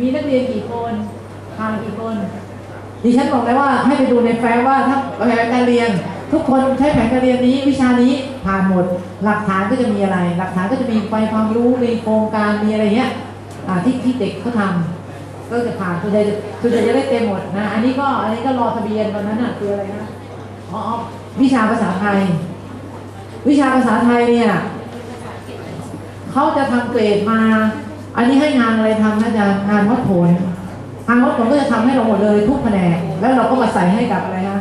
มีนักเรียนกี่คนผ่านกี่คนดิฉันบอกแล้วว่าให้ไปดูในแฟ้มว่าถ้าแผนการเรียน ทุกคนใช้แผนการเรียนนี้ วิชานี้ผ่านหมด หลักฐานก็จะมีอะไร หลักฐานก็จะมีไฟความรู้มีโครงการมีอะไรเงี้ยที่ที่เด็กเขาทำก็จะผ่านส่วนใหญ่จะส่วนใหญ่จะได้เต็มหมดนะอันนี้ก็อันนี้ก็รอทะเบียนตอนนั้นน่ะคืออะไรนะอ๋ออ๋อวิชาภาษาไทย วิชาภาษาไทยเนี่ยเขาจะทำเกรดมา อันนี้ให้งานอะไรทำนะจะงานวัดผลทางวัดผลก็จะทำให้เราหมดเลยทุกแผนกแล้วเราก็มาใส่ให้กับอะไรนะ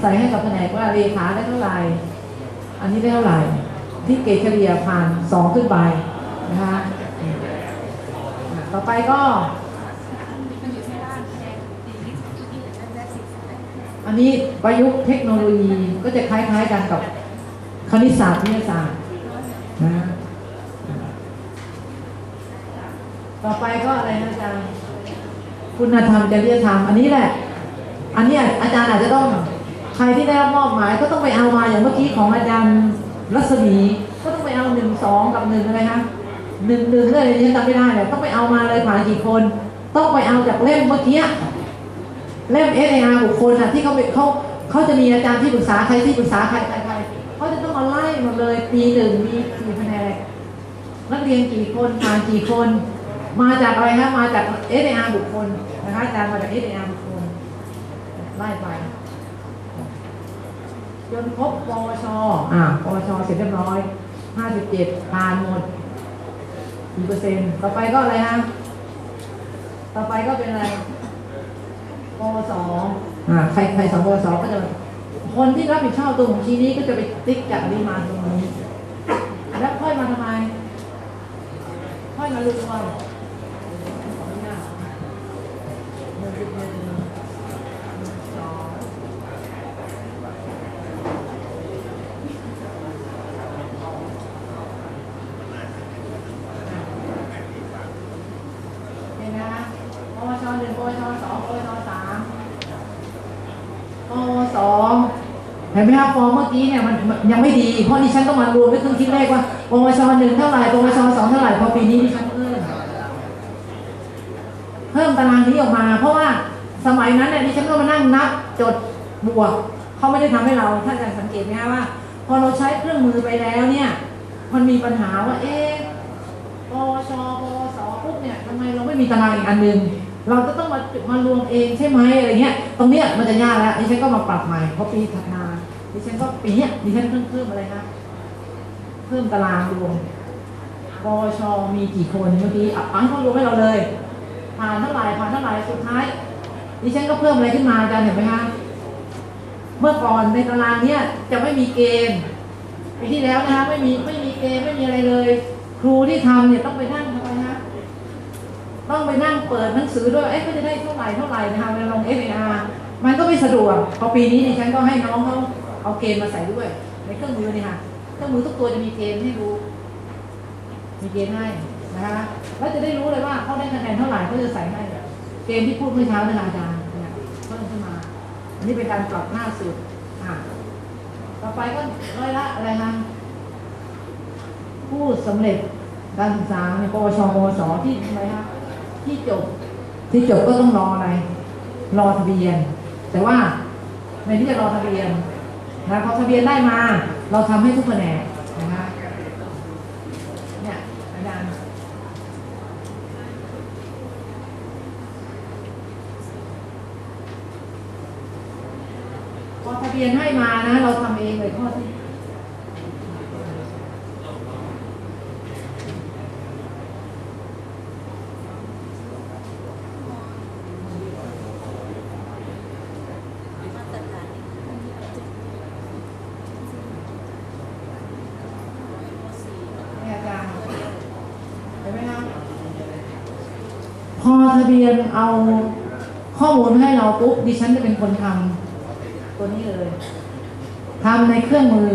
ใส่ให้กับแผนกว่าเลขาได้เท่าไหร่อันนี้ได้เท่าไหร่ ที่เกรดเฉลี่ยผ่านสองขึ้นไปนะคะอะต่อไปก็อันนี้ประยุกต์เทคโนโลยีก็จะคล้ายๆกันกับคณิตศาสตร์วิทยาศาสตร์นะ ต่อไปก็อะไรนะอาจารย์คุณธรรมจริยธรรมอันนี้แหละ อันเนี้ยอาจารย์อาจจะต้องใครที่ได้รับมอบหมายก็ต้องไปเอามาอย่างเมื่อกี้ของอาจารย์รัศมีก็ต้องไปเอาหนึ่งสองกับหนึ่งอะไรคะหนึ่งหนึ่งเลยที่ฉันจำไม่ได้เนี่ยต้องไปเอามาเลยผ่านกี่คน ต้องไปเอาจากเล่มเมื่อกี้เล่ม S A R บุคคลอะที่เขาเป็นเขาเขาจะมีอาจารย์ที่ปรึกษาใครที่ปรึกษาใครใครใครเขาจะต้องมาไล่หมดเลยปีหนึ่งมีกี่แผนกนักเรียนกี่คนผ่านกี่คน มาจากอะไรคะมาจาก S A R บุคคลนะคะอาจารย์มาจาก S A R บุคคลไล่ไปจนครบปวชอ่าปวชเสร็จเรียบร้อย57ผ่านหมดกี่เปอร์เซ็นต์ต่อไปก็อะไรฮะต่อไปก็เป็นอะไรปวสอ่าใครใครสองปวสก็จะคนที่รับผิดชอบตรงของชีนี้ก็จะไปติ๊กจากอันนี้มาตรงนี้แล้วค่อยมาทำไมค่อยมาลืมว่าขออนุญาตหนึ่งจุดหนึ่งสอง เห็นไหมคะปวชหนึ่งปวชสองปวชสามปวสอง เห็นไหมคะฟอร์มเมื่อกี้เนี่ยมันยังไม่ดี เพราะดิฉันต้องมารวมด้วยเครื่องคิดเลขว่าปวชหนึ่งเท่าไหร่ปวชสองเท่าไหร่พอปีนี้ดิฉันเพิ่มเพิ่มตารางนี้ออกมา เพราะว่าสมัยนั้นเนี่ยดิฉันก็มานั่งนับจดบวกเขาไม่ได้ทำให้เราท่านอาจารย์สังเกตไหมคะว่า พอเราใช้เครื่องมือไปแล้วเนี่ย มันมีปัญหาว่าเอ๊ะปวชปวสปุ๊บเนี่ยทำไมเราไม่มีตารางอีกอันหนึ่งเราจะต้องมามารวมเองใช่ไหมอะไรเงี้ย ตรงเนี้ยมันจะยากแล้วดิฉันก็มาปรับใหม่เพราะปีถัดมา ดิฉันก็ปีนี้ดิฉันเพิ่มเพิ่มอะไรนะเพิ่มตารางรวมปวชมีกี่คนเมื่อกี้อะอันเขารวมให้เราเลยผ่านเท่าไหร่ผ่านเท่าไหร่สุดท้ายดิฉันก็เพิ่มอะไรขึ้นมาอาจารย์เห็นไหมคะเมื่อก่อนในตารางเนี้ยจะไม่มีเกณฑ์ปีที่แล้วนะคะไม่มีไม่มีเกณฑ์ไม่มีอะไรเลย ครูที่ทำเนี่ยต้องไปนั่งทำไมฮะต้องไปนั่งเปิดหนังสือด้วยเอ๊ะเขาจะได้เท่าไหร่เท่าไหร่นะคะเวลาลง f อ r มันก็ไม่สะดวกพอปีนี้ดิฉันก็ให้น้องเขา เอาเกณฑ์มาใส่ด้วย ในเครื่องมือนี่ค่ะ เครื่องมือทุกตัวจะมีเกณฑ์ให้รู้ มีเกณฑ์ให้นะคะแล้วจะได้รู้เลยว่าเขาได้คะแนนเท่าไหร่เขาจะใส่ให้เกณฑ์ที่พูดเมื่อเช้านะคะอาจารย์เนี่ยเพิ่มขึ้นมา อันนี้เป็นการปรับหน้าสุดอะต่อไปก็ร้อยละอะไรคะผู้สำเร็จการศึกษาในปวชปวสที่อะไรคะที่จบที่จบก็ต้องรออะไร รอทะเบียน แต่ว่าในที่จะรอทะเบียน นะพอทะเบียนได้มา เราทำให้ทุกแผนกนะคะเนี่ยอาจารย์พอทะเบียนให้มานะ เราทำเองเลยข้อที่ เนี่ยอาจารย์เห็นไหมครับพอ ทะเบียนเอาข้อมูลมาให้เราปุ๊บดิฉันจะเป็นคนทำตัวนี้เลยทำในเครื่องมือ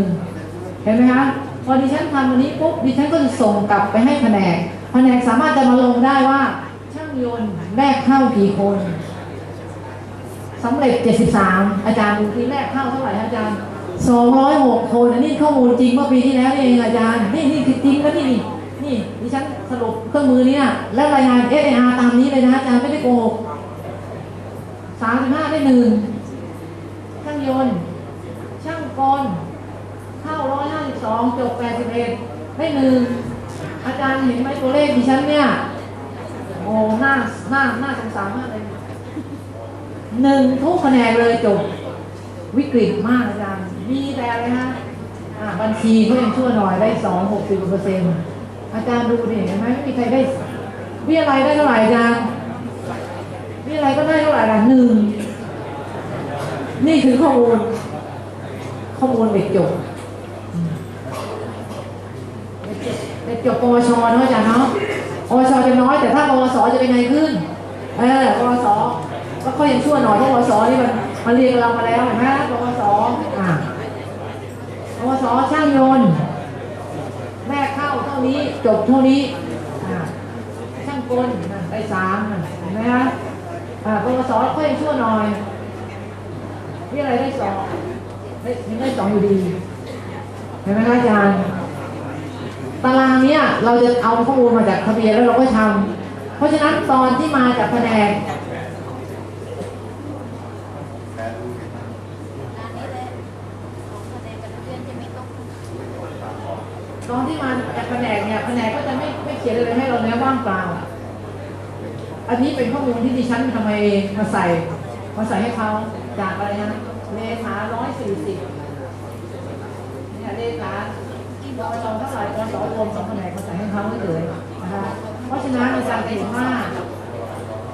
เห็นไหมคะพอดิฉันทำวันนี้ปุ๊บดิฉันก็จะส่งกลับไปให้แผนกแผนกสามารถจะมาลงได้ว่า ช่างยนต์แรกเข้ากี่คนสำเร็จ 73 อาจารย์ดูที่แรกเข้าเท่าไหร่คะอาจารย์ 206 คนอันนี้ข้อมูลจริงเมื่อปีที่แล้วนี่เองอาจารย์ นี่นี่คือจริงแล้วนี่นี่ นี่ดิฉันสรุปเครื่องมือเนี่ยและรายงาน SAR ตามนี้เลยนะอาจารย์ไม่ได้โกหกสามสิบห้าได้หนึ่งช่างยนต์ ช่างกลเข้าร้อยห้าสิบสองจบแปดสิบเอ็ดได้หนึ่งอาจารย์เห็นไหมตัวเลขดิฉันเนี่ยโอ้หน้าหน้าหน้าสงสารมากเลยหนึ่งทุกคะแนนเลยจบวิกฤตมากอาจารย์มีแต่อะไรฮะอ่าบัญชีเขายังชั่วหน่อยได้สองหกสิบเปอร์เซ็นต์ อาจารย์ดูเห็นไหมไม่มีใครได้วิอะไรได้เท่าไหร่อาจารย์วิอะไรก็ได้เท่าไหร่ละหนึ่งนี่คือข้อมูล ข้อมูลเด็กจบเด็กจบปวชเนาะอาจารย์เนาะปวชจะน้อยแต่ถ้าปวสจะเป็นไงขึ้นเออปวสก็ค่อยยังชั่วหน่อยเพราะปวสนี่มันมันเรียนเรามาแล้วเห็นไหมปวสอ่าปวสช่างยนต์แรกเข้าเท่า นี้จบเท่านี้ช่างกลได้สามเห็นไหมฮะปวสค่อยยังชั่วหน่อยวิอะไรได้สองได้ยังได้สองอยู่ดีเห็นไหมคะอาจารย์ ตารางเนี้ยเราจะเอาข้อมูลมาจากทะเบียนแล้วเราก็ทำเพราะฉะนั้นตอนที่มาจากแผนกตอนที่มา แผนกเนี่ยแผนกก็จะไม่ไม่เขียนอะไรให้เราเนี้ยว่างเปล่า อันนี้เป็นข้อมูลที่ดิฉันทำไมมาใส่มาใส่ให้เขาจากอะไรนะเลขาร้อยสี่สิบเนี่ยเลขาบอจเท่าไหร่บอสรวมสองแผนกมาใส่ให้เขาเฉยนะคะเพราะฉะนั้นอาจารย์เห็นว่า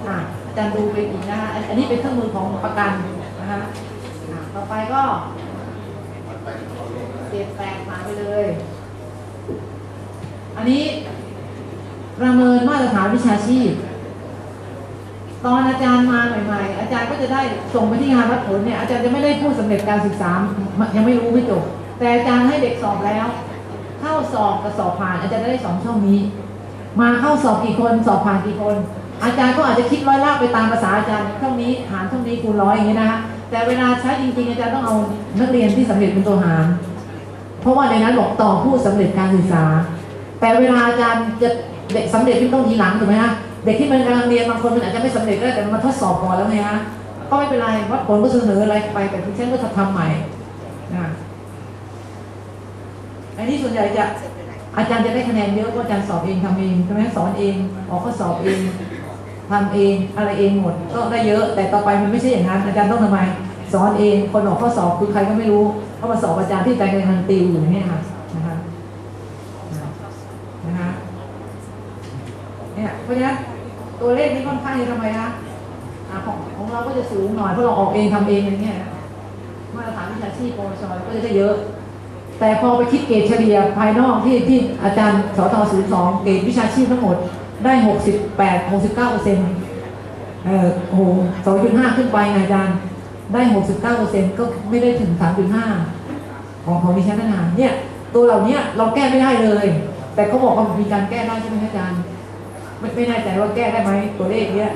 อะอาจารย์ดูไปอีกนะคะอันนี้เป็นเครื่องมือของประกันนะคะต่อไปก็เสียแปดผ่าไปเลย อันนี้ประเมินมาตรฐานวิชาชีพ ตอนอาจารย์มาใหม่ๆ อาจารย์ก็จะได้ส่งไปที่งานวัดผลเนี่ยอาจารย์จะไม่ได้พูดสำเร็จการศึกษายังไม่รู้ไม่จบแต่อาจารย์ให้เด็กสอบแล้ว เข้าสอบกับสอบผ่านอาจารย์จะได้สองช่องนี้ มาเข้าสอบกี่คนสอบผ่านกี่คน อาจารย์ก็อาจจะคิดร้อยลากไปตามภาษาอาจารย์ช่องนี้หารช่องนี้คูณร้อยอย่างเงี้ยนะคะแต่เวลาใช้จริงๆอาจารย์ต้องเอานักเรียนที่สำเร็จเป็นตัวหาร เพราะว่าในนั้นบอกต่อผู้สำเร็จการศึกษา แต่เวลาอาจารย์จะเด็กสำเร็จที่ต้องทีหลังถูกไหมฮะเด็กที่มันกำลังเรียนบางคนมันอาจจะไม่สำเร็จก็ได้แต่มันทดสอบก่อนแล้วไงฮะก็ไม่เป็นไรวัดผลก็เสนออะไรไปแต่ที่ฉันก็จะทำใหม่นะอันนี้ส่วนใหญ่จะอาจารย์จะได้คะแนนเยอะเพราะอาจารย์สอบเองทำเองใช่ไหมสอนเองออกข้อสอบเองทำเองอะไรเองหมดก็ได้เยอะ แต่ต่อไปมันไม่ใช่อย่างนั้นอาจารย์ต้องทำไมสอนเองคนออกข้อสอบคือใครก็ไม่รู้เขามาสอบอาจารย์ที่ใจกำลังติวอยู่เนี่ยค่ะนะคะนะคะ เนี่ยเพราะฉะนั้นตัวเลขนี้ค่อนข้างจะทำไมนะของของเราก็จะสูงหน่อยเพราะเราออกเองทำเองอย่างเงี้ยนะมาตรฐานวิชาชีพปวชก็จะได้เยอะ แต่พอไปคิดเกรดเฉลี่ยภายนอกที่ที่อาจารย์สทศูนย์สองเกรดวิชาชีพทั้งหมดได้หกสิบแปดหกสิบเก้าเปอร์เซ็นต์เออโอ้โหสองจุดห้าขึ้นไปไงอาจารย์ได้หกสิบเก้าเปอร์เซ็นต์ก็ไม่ได้ถึงสามจุดห้าของของดิฉันนะเนี่ยตัวเหล่านี้เราแก้ไม่ได้เลย แต่เขาบอกว่ามีการแก้ได้ใช่ไหมอาจารย์ ไม่ไม่แน่ใจว่าแก้ได้ไหมตัวเลขเนี้ย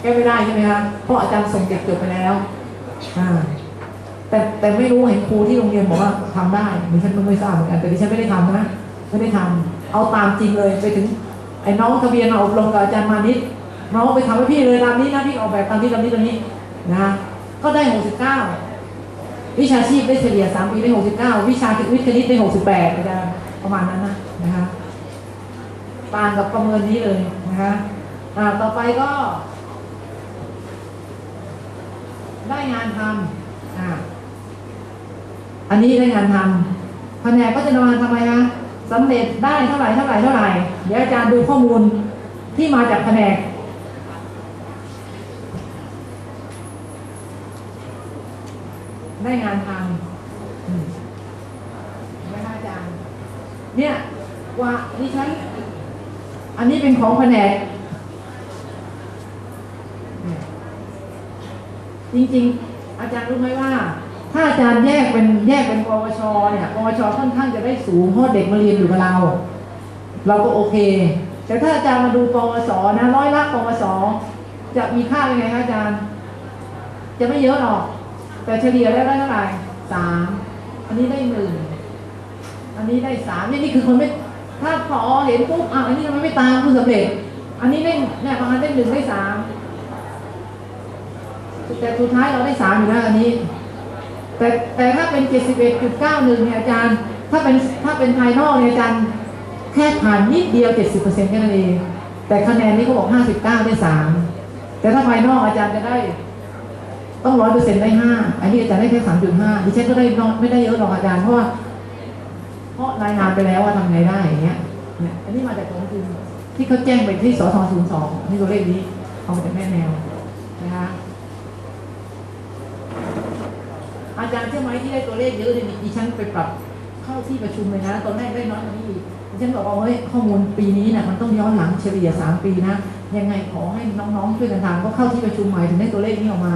แก้ไม่ได้ใช่ไหมคะเพราะอาจารย์ส่งเด็กจบไปแล้วอ่าแต่แต่ไม่รู้เห็นครูที่โรงเรียนบอกว่าทำได้ดิฉันก็ไม่ทราบเหมือนกันแต่ดิฉันไม่ได้ทำนะไม่ได้ทำเอาตามจริงเลยไปถึงไอ้น้องทะเบียนมาอบรมกับอาจารย์มานิดน้องไปทำให้พี่เลยตามนี้นะพี่ออกแบบตามนี้ตามนี้ตามนี้นะก็ได้หกสิบเก้าวิชาชีพได้เฉลี่ยสามปีได้หกสิบเก้าวิชาวิทย์คณิตได้หกสิบแปดอาจารย์ประมาณนั้นนะนะคะ ต่างกับประเมินนี้เลยนะคะอ่าต่อไปก็ ได้งานทำอ่าอันนี้ได้งานทำแผนกก็จะมาทำไมคะสำเร็จได้เท่าไหร่เท่าไหร่เท่าไหร่ เดี๋ยวอาจารย์ดูข้อมูลที่มาจากแผนกได้งานทำอืมเห็นไหมคะอาจารย์ เนี่ยว่าดิฉัน อันนี้เป็นของแผนกเนี่ยจริงๆ อาจารย์รู้ไหมว่า ถ้าอาจารย์แยกเป็นแยกเป็นปวชเนี่ยปวชค่อนข้างจะได้สูงเพราะเด็กมาเรียนอยู่กับเรา เราก็โอเค แต่ถ้าอาจารย์มาดูปวสนะร้อยละปวสจะมีค่าเป็นไงคะอาจารย์ จะไม่เยอะหรอก แต่เฉลี่ยแล้วได้เท่าไหร่สามอันนี้ได้หนึ่งอันนี้ได้สามนี่นี่คือคนไม่ ถ้าพอเห็นปุ๊บอะอันนี้ทำไมไม่ตามผู้สำเร็จ อันนี้ได้เนี่ยบางอันได้หนึ่งได้สามแต่สุดท้ายเราได้สามอยู่แล้วอันนี้ แต่แต่ถ้าเป็นเจ็ดสิบเอ็ดจุดเก้าหนึ่งเนี่ยอาจารย์ ถ้าเป็นถ้าเป็นภายนอกเนี่ยอาจารย์แค่ผ่านนิดเดียวเจ็ดสิบเปอร์เซ็นต์แค่นั้นเองแต่คะแนนนี้เขาบอกห้าสิบเก้าได้สามแต่ถ้าภายนอกอาจารย์จะได้ต้องร้อยเปอร์เซ็นต์ได้ห้าอันนี้อาจารย์ได้แค่สามจุดห้าดิฉันก็ได้น้อยไม่ได้เยอะหรอกอาจารย์เพราะว่า ราะรายงานไปแล้วว่าทำไงได้อย่างเงี้ยเนี่ยอันนี้มาจากของจริงที่เขาแจ้งไปที่สทศูนย์สองนี่ตัวเลขนี้เอามาจากแม่แนวนะคะอาจารย์เชื่อไหมที่ได้ตัวเลขเยอะเนี่ยดิฉันไปปรับเข้าที่ประชุมเลยนะ ตอนแรกได้น้อยกว่านี้อีกดิฉันบอกว่าเฮ้ยข้อมูลปีนี้เนี่ยมันต้องย้อนหลังเฉลี่ยสามปีนะยังไงขอให้น้องๆช่วยกันทำก็เข้าที่ประชุมใหม่ถึงได้ตัวเลขนี้ออกมา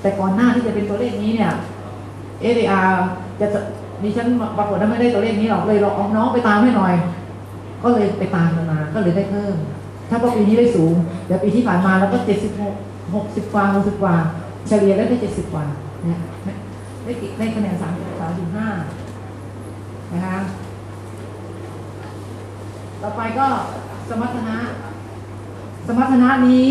แต่ก่อนหน้าที่จะเป็นตัวเลขนี้เนี่ย ADR จะจะ ดิฉันปรากฏว่าไม่ได้ตัวเลขนี้หรอกเลยลองเอาน้องไปตามให้หน่อย ก็เลยไปตามมันมาก็เลยได้เพิ่ม ถ้าปีนี้ได้สูงเดี๋ยวปีที่ผ่านมาเราก็เจ็ดสิบหกหกสิบกว่าหกสิบกว่า เฉลี่ยแล้วได้เจ็ดสิบกว่าเนี่ยได้ได้คะแนนสามสามจุดห้านะคะต่อไปก็สมรรถนะ สมรรถนะนี้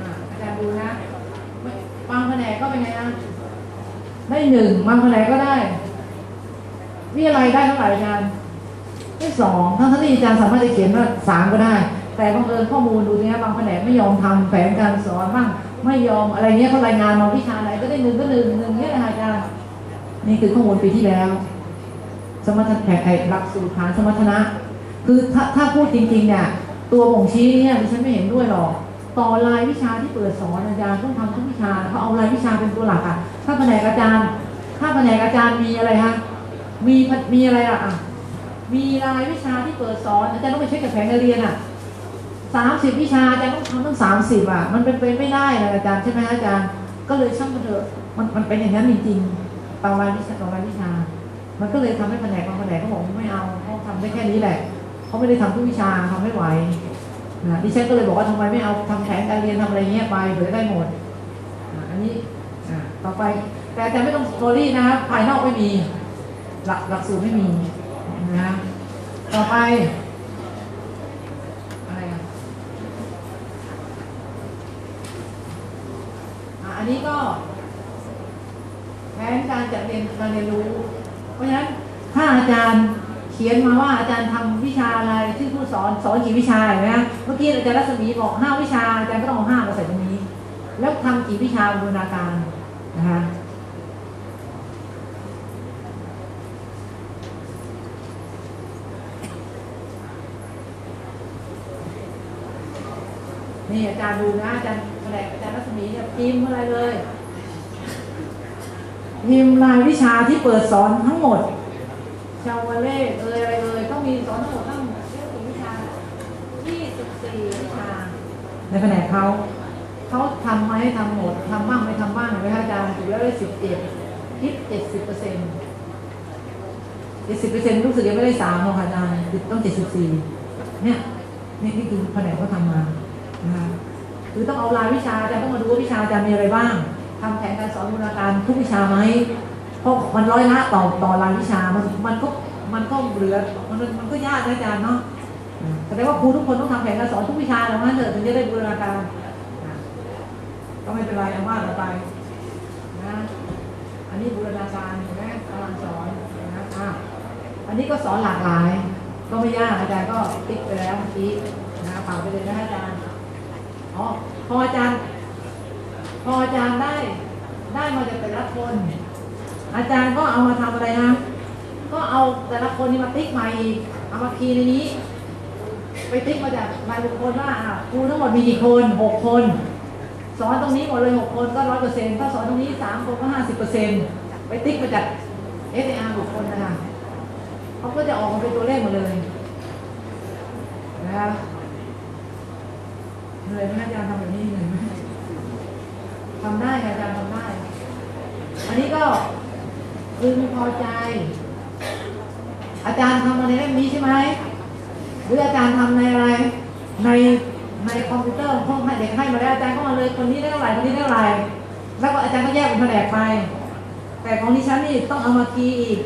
อะอาจารย์ดูนะไม่บางแผนกก็เป็นไงนะได้ หนึ่งบางแผนก็ได้วิอะไรได้เท่าไหร่อาจารย์ได้สองทั้งที่อาจารย์สามารถจะเขียนว่าสามก็ได้ แต่บังเอิญข้อมูลดูเนี่ยบางแผนกไม่ยอมทำแผนการสอนบ้างไม่ยอมอะไรเงี้ยเขารายงานมาวิชาไหนก็ได้หนึ่งก็หนึ่งหนึ่งเงี้ยนะคะอาจารย์นี่คือข้อมูลปีที่แล้ว สมรรถนะไอ้หลักสูตรฐานสมรรถนะ คือถ้าถ้าพูดจริงๆเนี่ยตัวบ่งชี้เนี่ยดิฉันไม่เห็นด้วยหรอก ต่อรายวิชาที่เปิดสอนอาจารย์ต้องทำทุกวิชาเขาเอารายวิชาเป็นตัวหลักอะ ถ้าแผนกอาจารย์ ถ้าแผนกอาจารย์มีอะไรฮะมีมีอะไรอะอะ มีรายวิชาที่เปิดสอนอาจารย์ต้องไปเช็คกับแผนการเรียนอะสามสิบวิชาอาจารย์ต้องทำตั้งสามสิบอะ มันเป็นไปไม่ได้เลยอาจารย์ใช่ไหมอาจารย์ ก็เลยช่างมันเถอะมันมันเป็นอย่างนั้นจริงๆต่อรายวิชาต่อรายวิชา มันก็เลยทำให้แผนกบางแผนกเขาบอกไม่เอาเขาทำได้แค่นี้แหละเขาไม่ได้ทำทุกวิชาทำไม่ไหว นะดิฉันก็เลยบอกว่าทำไมไม่เอาทำแผนการเรียนทำอะไรเงี้ยไปเผื่อได้หมดอันนี้ต่อไปแต่อาจารย์ไม่ต้องสตอรี่นะครับภายนอกไม่มี หลักหลักสูตรไม่มีนะต่อไปอะไรอะอะอันนี้ก็แผนการจัดเรียนการเรียนรู้ เพราะฉะนั้นถ้าอาจารย์ ขียนมาว่าอาจารย์ทำวิชาอะไรที่ผู้สอนสอนกี่วิชาเห็นไหมเมื่อกี้อาจารย์รัศมีบอกห้าวิชาอาจารย์ก็ต้องเอาห้ามาใส่ตรงนี้ แล้วทำกี่วิชาบูรณาการนะคะนี่อาจารย์ดูนะอาจารย์แผนกอาจารย์รัศมีเนี่ยพิมพ์อะไรเลยพิมพ์รายวิชาที่เปิดสอนทั้งหมด ชาวเล่เอยอะไรเอยต้องมีสอนทั้งหมดตั้งเรียกกี่วิชา24วิชาในแผนกเขาเขาทำไหมทำหมดทำบ้างไม่ทำบ้างเห็นไหมคะอาจารย์ถูกแล้วได้สิบเอ็ดคิดเจ็ดสิบเปอร์เซ็นต์เจ็ดสิบเปอร์เซ็นต์รู้สึกยังไม่ได้สามหรอกค่ะอาจารย์ต้องเจ็ดสิบสี่เนี่ยนี่นี่คือแผนกเขาทำมานะคะหรือต้องเอารายวิชาอาจารย์ต้องมาดูว่าวิชาอาจารย์มีอะไรบ้างทำแผนการสอนบูรณาการทุกวิชาไหม เพราะมันร้อยละต่อต่อรายวิชา มันมันก็มันก็เหลือมันมันก็ยากนะอาจารย์เนาะอ่าแสดงว่าครูทุกคนต้องทำแผนการสอนทุกวิชาแล้วงั้นเถอะถึงจะได้บูรณาการอ่าก็ไม่เป็นไรเอาว่าเราไปนะอันนี้บูรณาการเห็นไหมกำลังสอนนะอะอันนี้ก็สอนหลากหลาย ก็ไม่ยากอาจารย์ก็ติ๊กไปแล้วเมื่อกี้นะเป่าไปเลยนะอาจารย์อ๋อพออาจารย์พออาจารย์ได้ได้มาจากแต่ละคน อาจารย์ก็เอามาทำอะไรนะ ก็เอาแต่ละคนนี่มาติ๊กใหม่อีกเอามาคีย์ในนี้ ไปติ๊กมาจากรายบุคคลว่าครูทั้งหมดมีกี่คนหกคน สอนตรงนี้หมดเลยหกคนก็ร้อยเปอร์เซ็นต์ถ้าสอนตรงนี้สามคนก็ห้าสิบเปอร์เซ็นต์ไปติ๊กมาจาก S A R บุคคลนะคะเขาก็จะออกมาเป็นตัวเลขหมดเลยนะคะเหนื่อยไหมอาจารย์ทำแบบนี้เหนื่อยไหมทำได้ค่ะอาจารย์ทำได้ อันนี้ก็ พึงพอใจ อาจารย์ทำอะไรเล่มนี้ใช่ไหมหรืออาจารย์ทำในอะไร ในในคอมพิวเตอร์ห้องให้เด็กให้มาแล้วอาจารย์ก็มาเลยคนนี้ได้เท่าไหร่คนนี้ได้เท่าไหร่แล้วก็อาจารย์ก็แยกเป็นแผนกไป แต่ของดิฉันนี่ต้องเอามาคีย์อีก